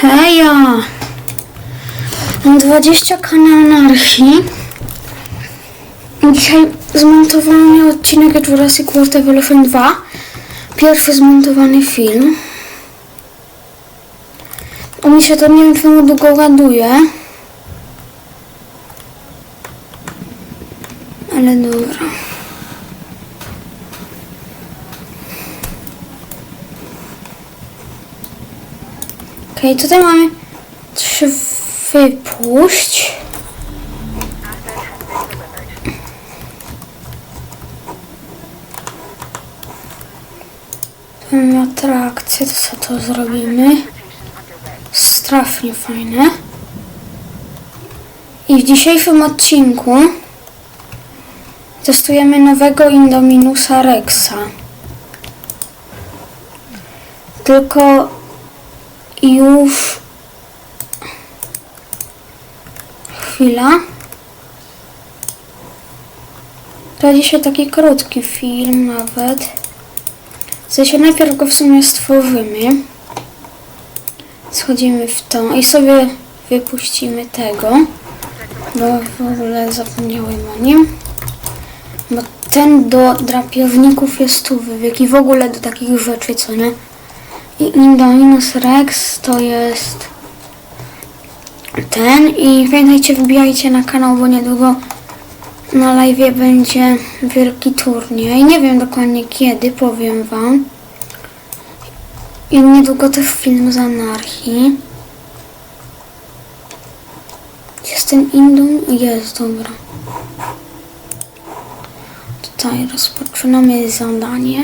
Heja! Mam 20 kanał anarchii. Dzisiaj zmontowałem odcinek Jurassic World Evolution 2. Pierwszy zmontowany film. U mnie się to nie wiem czemu długo ładuje. Ale dobra. Okej, tutaj mamy trzy wypuść. Tu mamy atrakcję, to co to zrobimy? Strasznie fajne. I w dzisiejszym odcinku testujemy nowego Indominusa Rexa. Tylko już chwila. To dzisiaj taki krótki film nawet. W sensie najpierw go w sumie stworzymy. Schodzimy w to i sobie wypuścimy tego. Bo w ogóle zapomniałem o nim. Bo ten do drapieżników jest tu wywiek i w ogóle do takich rzeczy, co nie? I Indominus Rex to jest ten i pamiętajcie wbijajcie na kanał, bo niedługo na live będzie wielki turniej. Nie wiem dokładnie kiedy, powiem wam. I niedługo też film z anarchii. Jest ten Indum? Jest, dobra. Tutaj rozpoczynamy zadanie.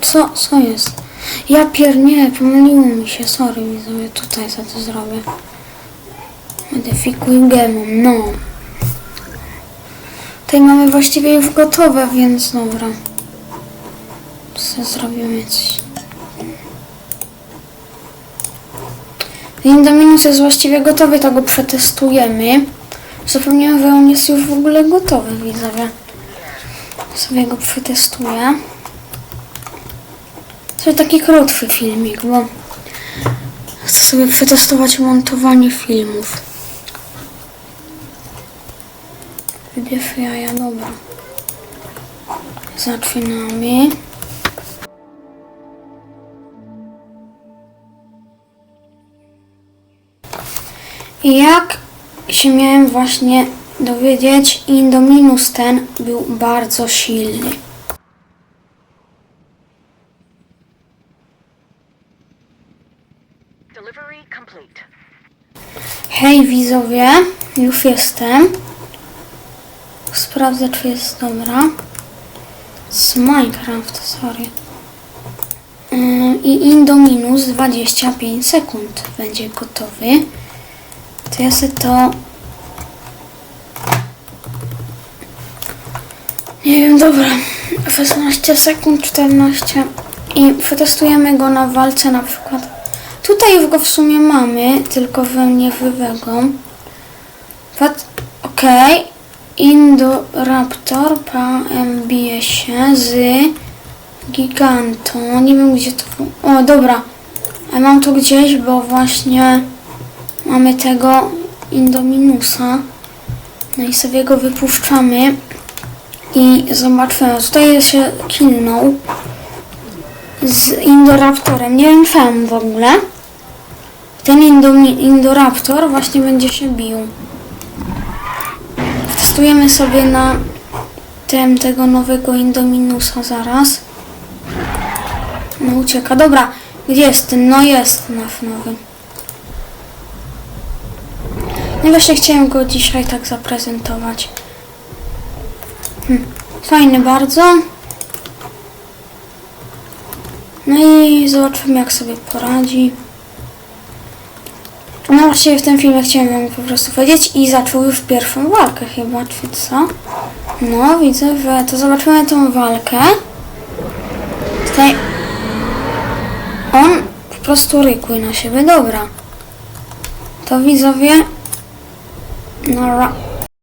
Co, co jest? Ja piernie, pomyliło mi się, sorry widzowie, tutaj za to zrobię. Modyfikuj gemon, no. Tutaj mamy właściwie już gotowe, więc dobra. Co zrobimy coś. Indominus jest właściwie gotowy, to go przetestujemy. Zapomniałem, że on jest już w ogóle gotowy, widzowie. Sobie go przetestuję. To taki krótki filmik, bo chcę sobie przetestować montowanie filmów. Wybierz jaja, dobra. Zaczynamy. Jak się miałem właśnie dowiedzieć, Indominus ten był bardzo silny. Hej widzowie, już jestem. Sprawdzę czy jest dobra. Z Minecraft, sorry. Yy, I Indominus 25 sekund będzie gotowy. To ja sobie to... Nie wiem, dobra. 16 sekund, 14. I przetestujemy go na walce na przykład. Tutaj już go w sumie mamy, tylko we mnie wywego. Okej. Indoraptor PM bije się z Gigantą. Nie wiem gdzie to... O, dobra. A mam to gdzieś, bo właśnie mamy tego Indominusa. No i sobie go wypuszczamy. I zobaczymy. Tutaj się kilnął z Indoraptorem. Nie wiem czemu w ogóle. Ten Indoraptor właśnie będzie się bił. Testujemy sobie na tym tego nowego Indominusa zaraz. No ucieka. Dobra, gdzie jest ten? No jest nasz nowy. No właśnie chciałem go dzisiaj tak zaprezentować. Hm. Fajny bardzo. No i zobaczymy jak sobie poradzi. No właściwie w tym filmie chciałem wam po prostu powiedzieć i zaczął już pierwszą walkę chyba, czy co? No widzę, że to zobaczymy tą walkę. Tutaj on po prostu rykuje na siebie, dobra. To widzowie, no